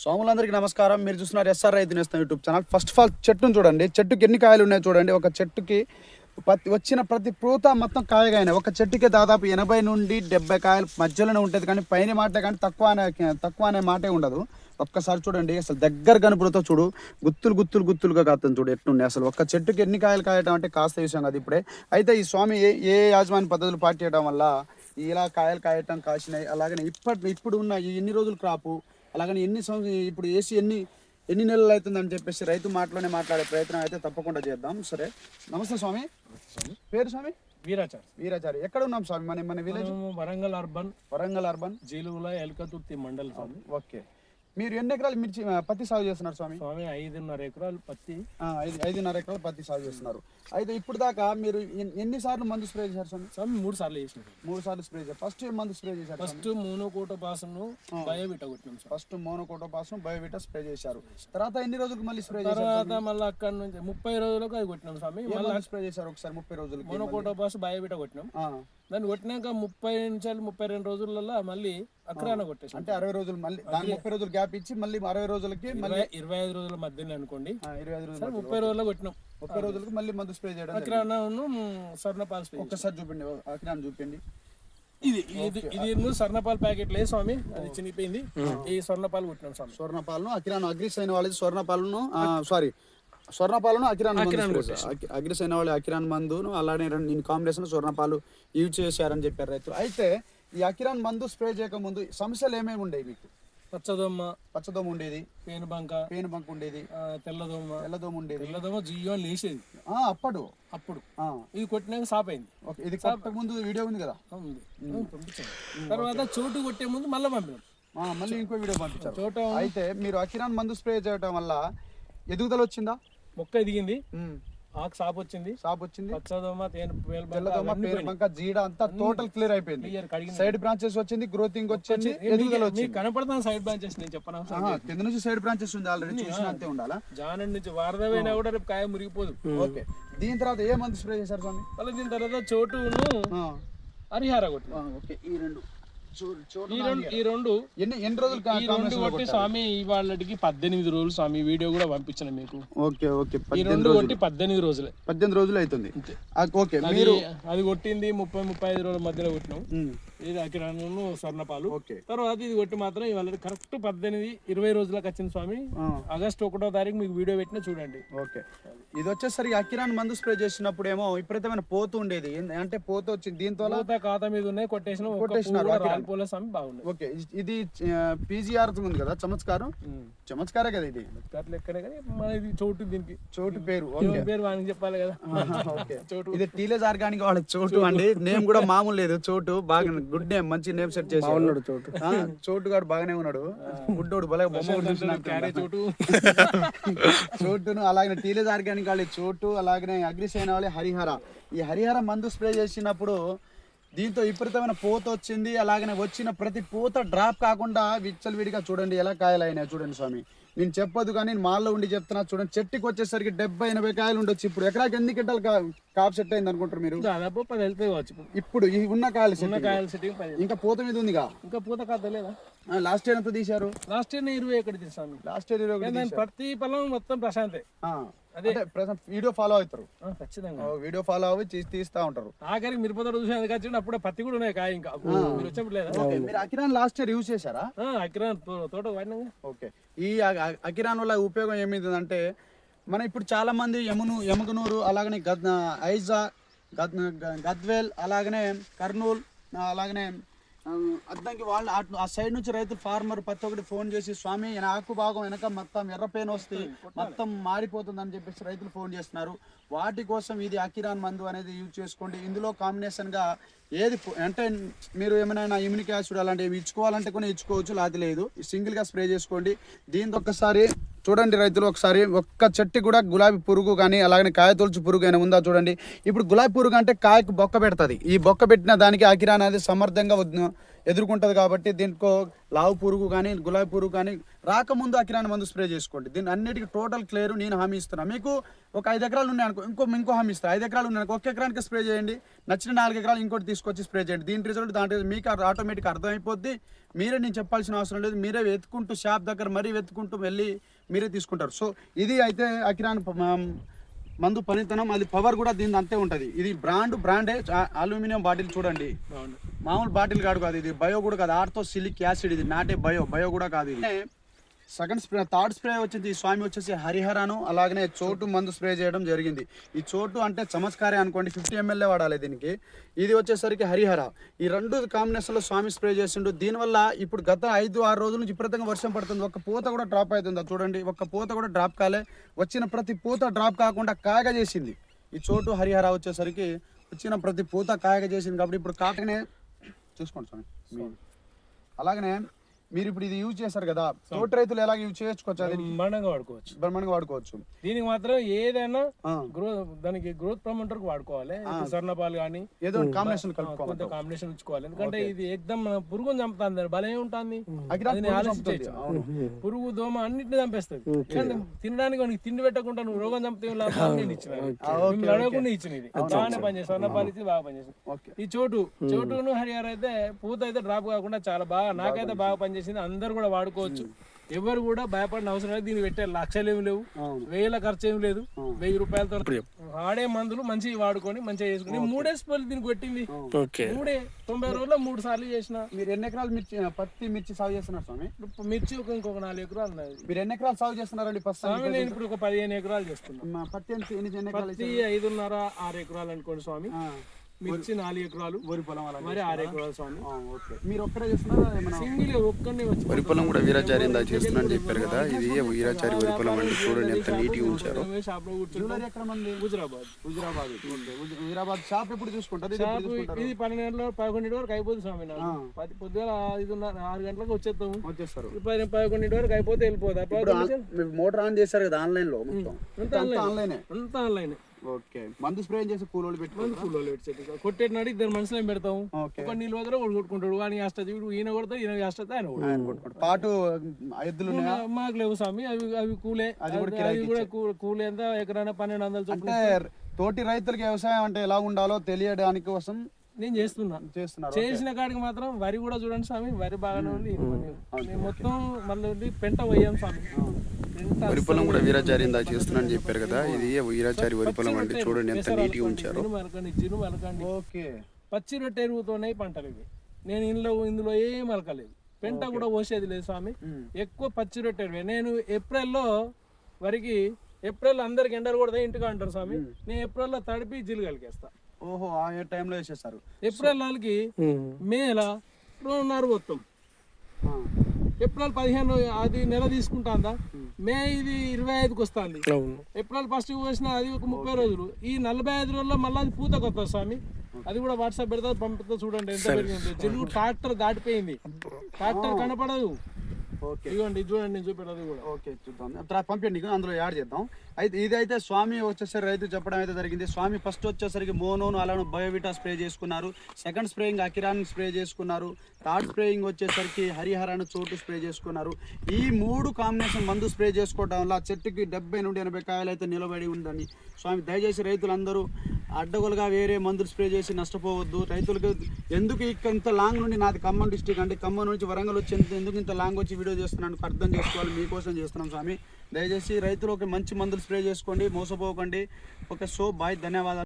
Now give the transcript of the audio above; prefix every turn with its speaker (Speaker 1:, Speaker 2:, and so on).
Speaker 1: స్వాములందరికీ నమస్కారం. మీరు చూస్తున్నారు SR Raithu Nestham YouTube channel. First of all చెట్టును చూడండి. చెట్టుకి ఎన్ని కాయలు ఉన్నాయో చూడండి. ఒక చెట్టుకి ప్రతి వచ్చిన ప్రతి పూత మొత్తం కాయగానే ఒక చెట్టుకి దాదాపు ఎనభై నుండి డెబ్బై కాయలు మధ్యలోనే ఉంటుంది. కానీ పైన మాట కానీ తక్కువ అనే తక్కువ అనే మాటే ఉండదు. ఒక్కసారి చూడండి. అసలు దగ్గర కనుపులతో చూడు. గుత్తులు గుత్తులు గుత్తులుగా కాతుంది చూడు ఎట్లుండే అసలు. ఒక్క చెట్టుకి ఎన్ని కాయలు కాయటం అంటే కాస్త విషయం కాదు ఇప్పుడే. అయితే ఈ స్వామి ఏ ఏ యాజమాన్య పద్ధతులు పాటించడం వల్ల ఇలా కాయలు కాయటం కాసినాయి. అలాగనే ఇప్పటి ఇప్పుడు ఉన్న ఈ ఎన్ని రోజులు క్రాపు? అలాగని ఎన్ని సంవత్సరం ఇప్పుడు వేసి ఎన్ని ఎన్ని నెలలు అవుతుందని చెప్పేసి రైతు మాటలోనే మాట్లాడే ప్రయత్నం అయితే తప్పకుండా చేద్దాం. సరే. నమస్తే స్వామి. పేరు స్వామి?
Speaker 2: వీరాచార్.
Speaker 1: వీరాచారి. ఎక్కడ ఉన్నాం స్వామి? మన మన village?
Speaker 2: Warangal urban
Speaker 1: Warangal urban.
Speaker 2: Jilugula Elkathurthi mandal స్వామి.
Speaker 1: ఓకే. మీరు ఎన్ని ఎకరాలు మిర్చి పత్తి సాగు చేస్తున్నారు స్వామి?
Speaker 2: స్వామి ఐదున్నర ఎకరాలు పత్తి.
Speaker 1: ఐదున్నర ఎకరాలు పత్తి సాగు చేస్తున్నారు. అయితే ఇప్పుడు దాకా మీరు ఎన్- ఎన్నిసార్లు మందు స్ప్రే చేశారు స్వామి?
Speaker 2: స్వామి మూడు సార్లు చేసినాం.
Speaker 1: మూడు సార్లు స్ప్రే చేశారు ఫస్ట్ మందు స్ప్రే చేశారు
Speaker 2: ఫస్ట్ మోనోకోట పాసను బయోబిట కొట్టినాం
Speaker 1: ఫస్ట్ మోనోకోటోపాసం బయోవిటా స్ప్రే చేశారు. తర్వాత ఎన్ని రోజులకు మళ్ళీ స్ప్రే చేశారు
Speaker 2: తర్వాత మళ్ళీ అక్కడ నుంచి ముప్పై రోజులకు అది కొట్టినాం స్వామి. మళ్ళీ
Speaker 1: స్ప్రే చేశారు ఒకసారి ముప్పై రోజులకి
Speaker 2: మోనోకోట పాస్ బయోబిట కొట్టినాం. దాన్ని కొట్టినాక ముప్పై నిమిషాలు ముప్పై రెండు రోజులలో మళ్ళీ అక్రాన కొట్టేసాం
Speaker 1: అంటే అరవై రోజులు మళ్ళీ దాని ముప్పై రోజులు గ్యాప్ ఇచ్చి మళ్ళీ అరవై రోజులకి మళ్ళీ
Speaker 2: ఇరవై ఐదు రోజుల మధ్యలో అనుకోండి.
Speaker 1: ఆ, ఇరవై ఐదు రోజులు
Speaker 2: సరే ముప్పై రోజుల్లో కొట్టినాం.
Speaker 1: ముప్పై రోజులకు మళ్ళీ మందు స్ప్రే చేయడం.
Speaker 2: అక్రాను స్వర్ణపాల్ స్ప్రే
Speaker 1: ఒక్కసారి చూపిండి అకిరాన్ చూపిండి.
Speaker 2: ఇది ఇది ఇది ముందు స్వర్ణపాల్ ప్యాకెట్ లేదు స్వామి? అది చినిగిపోయింది. ఈ స్వర్ణపాలు కొట్టినాం స్వామి.
Speaker 1: స్వర్ణపాలను అకిరాన్ అగ్రిస్ అయిన వాళ్ళది స్వర్ణపాలను సారీ స్వర్ణపాలను అకిరాన్ అగ్రిస్ అయిన వాళ్ళు అకిరాన్ మందును అలానే రెండు నేను కాంబినేషన్ స్వర్ణపాలు యూజ్ చేశారని చెప్పారు రైతులు. అయితే ఈ అకిరాన్ మందు స్ప్రే చేయక ముందు సమస్యలు ఏమేమి ఉండేవి మీకు?
Speaker 2: పచ్చదోమ
Speaker 1: పచ్చదోమ ఉండేది.
Speaker 2: పేనుబంక
Speaker 1: పేను బంక్ ఉండేది.
Speaker 2: ఆ, తెల్లదోమ.
Speaker 1: తెల్లదోమ ఉండేది.
Speaker 2: తెల్లదోమ జియో లేచేది
Speaker 1: ఆ, అప్పుడు.
Speaker 2: అప్పుడు.
Speaker 1: ఆ,
Speaker 2: ఇది కొట్టినాక సాప్ అయింది
Speaker 1: ఓకే ఇది కొట్టక ముందు వీడియో ఉంది కదా?
Speaker 2: తర్వాత చోటు కొట్టే ముందు మళ్ళీ పంపినాం.
Speaker 1: ఆ, మళ్ళీ ఇంకో వీడియో పంపించారు
Speaker 2: చోట
Speaker 1: అయితే మీరు అకిరాన్ మందు స్ప్రే చేయడం వల్ల ఎదుగుదల వచ్చిందా?
Speaker 2: మొక్క ఎదిగింది. ఆకు సాప్ వచ్చింది.
Speaker 1: సాప్ వచ్చింది.
Speaker 2: పచ్చదోమ
Speaker 1: తెల్లదోమ జీడ అంతా టోటల్ క్లియర్ అయిపోయింది. సైడ్ బ్రాంచెస్ వచ్చింది గ్రోతింగ్ వచ్చింది ఎదుగుదల వచ్చింది.
Speaker 2: మీకు కనపడుతున్న సైడ్ బ్రాంచెస్ నేను చెప్పను?
Speaker 1: కింద నుంచి సైడ్ బ్రాంచెస్ ఉంది ఆల్రెడీ చూసిన అంతే ఉండాలా?
Speaker 2: జానం నుంచి వారద పోయినా కూడా రేపు కాయ మురిగిపోదు.
Speaker 1: ఓకే. దీని తర్వాత ఏ మందు స్ప్రే చేశారు స్వామి?
Speaker 2: మళ్ళీ దీని తర్వాత చోటును
Speaker 1: ఆ,
Speaker 2: హరిహార కొట్టినాం
Speaker 1: ఆ, ఓకే ఈ రెండు.
Speaker 2: ఈ రెండు
Speaker 1: ఎన్ని ఎన్ని రోజులు
Speaker 2: ఈ రెండు కొట్టి స్వామి ఇవాళకి పద్దెనిమిది రోజులు స్వామి వీడియో కూడా పంపించిన మీకు.
Speaker 1: Okay okay.
Speaker 2: ఈ రెండు కొట్టి పద్దెనిమిది రోజులే.
Speaker 1: పద్దెనిమిది రోజులు అవుతుంది ఓకే
Speaker 2: అది
Speaker 1: మీరు
Speaker 2: అది కొట్టింది ముప్పై ముప్పై ఐదు రోజుల మధ్యలో కొట్టినాం. ఇది అకిరాను స్వర్ణపాలు.
Speaker 1: ఓకే.
Speaker 2: తర్వాత ఇది కొట్టి మాత్రం ఇవాళ కరెక్ట్ పద్దెనిమిది ఇరవై రోజులకు వచ్చింది స్వామి. ఆగస్ట్ ఒకటో తారీఖు మీకు వీడియో పెట్టినా చూడండి.
Speaker 1: ఓకే. ఇది వచ్చేసరికి అకిరాన్ మందు స్ప్రే చేసినప్పుడు ఏమో విపరీతమైన పోతు ఉండేది. అంటే పోతు వచ్చింది దీంతో
Speaker 2: ఖాతా మీద ఉన్నాయి కొట్టేసిన.
Speaker 1: కొట్టేసినారు,
Speaker 2: రాలిపోలే స్వామి బాగున్నాయి
Speaker 1: ఓకే ఇది పీజీఆర్ ఉంది కదా చమత్కారం? చమత్కారే కదా ఇది?
Speaker 2: అట్లా ఎక్కడే కానీ మన ఇది చోటు దీనికి.
Speaker 1: చోటు పేరు
Speaker 2: పేరు వానికి చెప్పాలి కదా.
Speaker 1: ఓకే.
Speaker 2: చోటు.
Speaker 1: ఇది టీలేజ్ ఆర్గానిక్ వాళ్ళ చోటు అండి. నేమ్ కూడా మామూలు లేదు. చోటు బాగా గుడ్ నేమ్ మంచి నేమ్ సెట్ చేసి ఉన్నాడు చోటు. చోటు గారు బాగానే ఉన్నాడు. గుడ్డోడు భలే బొమ్మ
Speaker 2: చోటు.
Speaker 1: చోటును అలాగే టీలేజ్ ఆర్గానిక్ వాళ్ళ చోటు అలాగనే అగ్రిసైన వాళ్ళ హరిహర. ఈ హరిహర మందు స్ప్రే చేసినప్పుడు దీంతో విపరీతమైన పూత వచ్చింది. అలాగనే వచ్చిన ప్రతి పూత డ్రాప్ కాకుండా విచ్చలవిడిగా చూడండి ఎలా కాయలు అయినాయి చూడండి స్వామి. నేను చెప్పొద్దు కానీ నేను మాల్లో ఉండి చెప్తున్నా చూడండి. చెట్టుకి వచ్చేసరికి డెబ్బై ఎనభై కాయలు ఉండొచ్చు ఇప్పుడు. ఎకరాకి ఎన్ని గింటలు కాపు సెట్ అయింది అనుకుంటారు మీరు?
Speaker 2: దాదాపు పది ఇప్పుడు.
Speaker 1: ఈ ఉన్న కాయలు
Speaker 2: ఉన్న కాయల
Speaker 1: ఇంకా పూత మీద ఉందిగా?
Speaker 2: ఇంకా పూత ఖాతా లేదా
Speaker 1: లాస్ట్ ఇయర్ ఎంత తీశారు?
Speaker 2: లాస్ట్ ఇయర్ ఇరవై ఎక్కడ తీసాను
Speaker 1: లాస్ట్ ఇయర్ ఇరవై ఒకటి
Speaker 2: ప్రతి పొలం మొత్తం ప్రశాంతే.
Speaker 1: అంటే ప్రజెంట్ వీడియో ఫాలో అవుతారు.
Speaker 2: ఖచ్చితంగా.
Speaker 1: వీడియో ఫాలో తీసి తీస్తా ఉంటారు.
Speaker 2: ఆఖరికి మిరపతోట చూసాను వచ్చింది అప్పుడే పత్తి కూడా ఉన్నాయి కాయ ఇంకా. మీరు వచ్చినప్పుడు లేదా?
Speaker 1: ఓకే, మీరు అకిరాన్ లాస్ట్ ఇయర్ యూజ్ చేశారా?
Speaker 2: తో- తోట
Speaker 1: ఓకే. ఈ అకిరాన్ వల్ల ఉపయోగం ఏమైంది అంటే మన ఇప్పుడు చాలా మంది యమును యమకనూరు అలాగనే గద్ ఐజా గద్ గద్వేల్ అలాగనే కర్నూల్ అలాగనే అద్దంకి వాళ్ళు అటు- ఆ సైడ్ నుంచి రైతులు ఫార్మర్ ప్రతి ఒక్కటి ఫోన్ చేసి స్వామి ఆకు భాగం వెనక మొత్తం ఎర్రపేన వస్తే మొత్తం మారిపోతుంది అని చెప్పేసి రైతులు ఫోన్ చేస్తున్నారు. వాటి కోసం ఇది అకిరాన్ మందు అనేది యూజ్ చేసుకోండి. ఇందులో కాంబినేషన్గా ఏది అంటే మీరు ఏమైనా ఇమ్యూనిక్ యాసిడ్ అలాంటివి ఇచ్చుకోవాలంటే కూడా ఇచ్చుకోవచ్చు లాది లేదు. సింగిల్గా స్ప్రే చేసుకోండి. దీంతో ఒకసారి చూడండి రైతులు ఒకసారి ఒక్క చెట్టు కూడా గులాబీ పురుగు కానీ అలాగే కాయ తొలుచు పురుగు అయినా ఉందా చూడండి. ఇప్పుడు గులాబీ పురుగు అంటే కాయకు బొక్క పెడుతుంది. ఈ బొక్క పెట్టిన దానికి అకిరా అనేది సమర్థంగా ఎదుర్కొంటుంది కాబట్టి దీనికో లావు పురుగు కానీ గులాబీ పురుగు కానీ రాకముందు ఆ మందు స్ప్రే చేసుకోండి. దీని అన్నిటికీ టోటల్ క్లియర్ నేను హామీ ఇస్తున్నా. మీకు ఒక ఐదు ఎకరాలు ఉన్నాయి అనుకో ఇంకో ఇంకో హామీ ఇస్తాను ఐదు ఎకరాలు ఉన్నాయి ఒక ఎకరానికి స్ప్రే చేయండి. నచ్చిన నాలుగు ఎకరాలు ఇంకోటి తీసుకొచ్చి స్ప్రే చేయండి. దీని రిజల్ట్ దాంట్లో మీకు ఆటోమేటిక్ అర్థమైపోద్ది. మీరే నేను చెప్పాల్సిన అవసరం లేదు. మీరే వెతుకుంటూ షాప్ దగ్గర మరీ వెతుకుంటూ వెళ్ళి మీరే తీసుకుంటారు. సో ఇది అయితే అకిరాన్ మందు పనితనం అది పవర్ కూడా దీని అంతే ఉంటుంది. ఇది బ్రాండ్ బ్రాండే అల్యూమినియం బాటిల్ చూడండి. మామూలు బాటిల్ కాదు కాదు ఇది బయో కూడా కాదు. ఆర్తో సిలిక్ యాసిడ్ ఇది నాటే బయో బయో కూడా కాదు ఇది. సెకండ్ స్ప్రే థర్డ్ స్ప్రే వచ్చేసి ఈ స్వామి వచ్చేసి హరిహరాను అలాగనే చోటు మందు స్ప్రే చేయడం జరిగింది. ఈ చోటు అంటే చమత్కారే అనుకోండి. ఫిఫ్టీ ఎంఎల్ఏ వాడాలి దీనికి. ఇది వచ్చేసరికి హరిహర. ఈ రెండు కాంబినేషన్లో స్వామి స్ప్రే చేసిండు. దీనివల్ల ఇప్పుడు గత ఐదు ఆరు రోజుల నుంచి విపరీతంగా వర్షం పడుతుంది. ఒక పూత కూడా డ్రాప్ అవుతుంది చూడండి. ఒక పూత కూడా డ్రాప్ కాలే. వచ్చిన ప్రతి పూత డ్రాప్ కాకుండా కాయగా చేసింది. ఈ చోటు హరిహర వచ్చేసరికి వచ్చిన ప్రతి పూత కాయగా చేసింది. కాబట్టి ఇప్పుడు కాకనే చూసుకోండి స్వామి. అలాగనే మీరు ఇప్పుడు ఇది యూజ్ చేశారు కదా తోటి రైతులు ఎలాగ యూజ్ చేసుకోవచ్చు? అది
Speaker 2: బ్రహ్మాండంగా వాడుకోవచ్చు.
Speaker 1: బ్రహ్మాండంగా వాడుకోవచ్చు.
Speaker 2: దీనికి మాత్రం ఏదైనా
Speaker 1: ఆ,
Speaker 2: గ్రోత్ దానికి గ్రోత్ ప్రమోటర్ వాడుకోవాలి. ఇప్పుడు స్వర్ణపాలు కానీ
Speaker 1: ఏదో కాంబినేషన్ కలుపుకోవాలి
Speaker 2: కాంబినేషన్ ఉంచుకోవాలి. ఎందుకంటే ఇది ఎక్దమ్ పురుగుని చంపుతుంది బలం ఉంటుంది.
Speaker 1: పురుగు
Speaker 2: పురుగు దోమ అన్నిటిని చంపేస్తుంది. తినడానికి తిండి పెట్టకుండా నువ్వు రోగం చంపితే ఇచ్చిన అడగకుండా ఇచ్చిన ఇది. బాగానే పనిచేసి స్వర్ణపాలు ఇచ్చి బాగా పనిచేసింది
Speaker 1: ఓకే.
Speaker 2: ఈ చోటు చోటును హరిహర అయితే పూత అయితే డ్రాప్ కాకుండా చాలా బాగా నాకైతే బాగా పనిచేసింది అందరు కూడా వాడుకోవచ్చు. ఎవరు కూడా భయపడిన అవసరం లేదు. దీనికి పెట్టే లక్షలు ఏమి లేవు. వేల ఖర్చు ఏమి లేదు. వెయ్యి రూపాయలతో ఆడే మందులు మంచిగా వాడుకొని మంచిగా చేసుకుని మూడే స్పెల్ దీనికి పెట్టింది.
Speaker 3: ఓకే.
Speaker 2: మూడే తొంభై రోజుల్లో మూడు సార్లు చేసిన.
Speaker 1: మీరు ఎన్ని ఎకరాలు మిర్చి పత్తి మిర్చి సాగు చేస్తున్నారు స్వామి?
Speaker 2: మిర్చి ఒక ఇంకొక నాలుగు ఎకరాలు ఉన్నది
Speaker 1: మీరు ఎన్ని ఎకరాలు సాగు చేస్తున్నారండి ఫస్ట్
Speaker 2: స్వామి నేను ఇప్పుడు ఒక పదిహేను ఎకరాలు చేస్తున్నా.
Speaker 1: పత్తి ఎంత ఎన్ని ఎన్ని ఎకరాలు
Speaker 2: పత్తి ఐదున్నర ఆరు ఎకరాలు అనుకోండి స్వామి.
Speaker 1: ఆ,
Speaker 2: మిర్చి నాలుగు ఎకరాలు
Speaker 1: వరి పొలం అలా
Speaker 2: మరి ఆరు ఎకరాలు స్వామి.
Speaker 1: ఆ, ఓకే. మీరు ఒక్కడే చేస్తున్నారా?
Speaker 2: సింగిల్ ఒక్కడిని వచ్చి
Speaker 3: వరి పొలం కూడా వీరాచారి ఇందా చేస్తున్నాను చెప్పారు కదా. ఇది వీరాచారి వరి పొలం అండి? చూడండి ఎంత నీట్గా ఉంచారో.
Speaker 2: షాప్లో
Speaker 1: జ్యువెలరీ ఎక్కడ మంది?
Speaker 2: హుజరాబాద్.
Speaker 1: హుజరాబాద్. హుజరాబాద్ షాప్ ఎప్పుడు చూసుకుంటారు?
Speaker 2: షాప్ ఇది పన్నెండు గంటల పదకొండు వరకు అయిపోతుంది స్వామి పది పొద్దున ఐదున్నర ఆరు గంటలకు వచ్చేస్తాము.
Speaker 1: వచ్చేస్తారు.
Speaker 2: పది పదకొండు వరకు అయిపోతే వెళ్ళిపోతా
Speaker 1: మోటార్ ఆన్ చేశారు కదా ఆన్లైన్లో మొత్తం? ఆన్లైనే.
Speaker 2: అంతా ఆన్లైన్.
Speaker 1: ఓకే. మందు స్ప్రే చేసి కూలోళ్ళు పెట్టుకోండి
Speaker 2: కూలోళ్ళు పెట్టి కొట్టేటినాడు ఇద్దరు మనుషులు
Speaker 1: ఓకే.
Speaker 2: ఒక నీళ్ళు వదిలే ఒకడు కొట్టుకుంటాడు. వాని అష్టజీవుడు ఈయన కొడతాడు ఈయన అష్టత ఆయన
Speaker 1: పాటు ఎద్దులు
Speaker 2: మాకు లేవు స్వామి అవి అవి కూలే.
Speaker 1: అది కూడా
Speaker 2: కూలే ఎంత ఎకరాన పన్నెండు వందల
Speaker 1: అంటే తోటి రైతులకి వ్యవసాయం అంటే ఎలా ఉండాలో తెలియడానికి కోసం
Speaker 2: నేను చేస్తున్నా.
Speaker 1: చేస్తున్నారు.
Speaker 2: చేసిన కాడికి మాత్రం వరి కూడా చూడండి స్వామి వరి బాగానే ఉంది మొత్తం మళ్ళీ పెంట పోయాం స్వామి.
Speaker 3: వరి పొలం కూడా వీరాచారి ఇందా చేస్తున్నాను చెప్పారు కదా ఇది వీరాచారి వరి పొలం అండి చూడండి ఎంత నీట్గా ఉంచారో.
Speaker 2: పచ్చి రొట్టె ఎరుగుతోనే పంటలు ఇవి. నేను ఇందులో ఇందులో ఏం మలకలేదు పెంట కూడా పోసేది లేదు స్వామి. ఎక్కువ పచ్చి రొట్టె ఎరువే. నేను ఏప్రిల్లో వరికి ఏప్రిల్ అందరికి ఎండలు కూడా ఇంటికి అంటారు స్వామి. నేను ఏప్రిల్లో తడిపి జిల్లు కలిగేస్తా
Speaker 1: ఓహో ఆ టైంలో వేసేస్తారు.
Speaker 2: ఏప్రిల్ నాలుగుకి మేల రెండున్నర మొత్తం ఏప్రిల్ పదిహేను అది నెల తీసుకుంటాందా? మే ఇది ఇరవై ఐదుకి వస్తుంది. ఏప్రిల్ ఫస్ట్ వచ్చిన అది ఒక ముప్పై రోజులు. ఈ నలభై ఐదు రోజుల్లో మళ్ళీ అది పూతకు వస్తుంది స్వామి. అది కూడా వాట్సాప్ పెడతా పంపిస్తా చూడండి ఎంత పెరిగింది. జిల్లు ట్రాక్టర్ దాటిపోయింది. ట్రాక్టర్ కనపడదు.
Speaker 1: ఓకే.
Speaker 2: ఇదిగోండి ఇది చూడండి నేను చూపెట్టదు కూడా.
Speaker 1: ఓకే చూద్దాం. పంపించండి అందులో యాడ్ చేద్దాం. అయితే ఇదైతే స్వామి వచ్చేసరికి రైతు చెప్పడం అయితే జరిగింది. స్వామి ఫస్ట్ వచ్చేసరికి మోనోను అలానే బయోవిటా స్ప్రే చేసుకున్నారు. సెకండ్ స్ప్రేయింగ్ అకిరాన్ స్ప్రే చేసుకున్నారు. థర్డ్ స్ప్రేయింగ్ వచ్చేసరికి హరిహరాను చోటు స్ప్రే చేసుకున్నారు. ఈ మూడు కాంబినేషన్ మందు స్ప్రే చేసుకోవడం వల్ల చెట్టుకి డెబ్బై నుండి ఎనభై కాయలు అయితే నిలబడి ఉందని స్వామి దయచేసి రైతులందరూ అడ్డగోలుగా వేరే మందులు స్ప్రే చేసి నష్టపోవద్దు. రైతులకు ఎందుకు ఇంత లాంగ్ నుండి నాది ఖమ్మం డిస్టిక్ అంటే ఖమ్మం నుంచి వరంగల్ వచ్చి ఎందుకు ఇంత లాంగ్ వచ్చి వీడియో చేస్తున్నాను? అర్థం చేసుకోవాలి. మీకోసం చేస్తున్నాం స్వామి. దయచేసి రైతులు ఒక మంచి మందులు స్ప్రే చేసుకోండి మోసపోకండి. ఓకే సో బాయ్ ధన్యవాదాలు.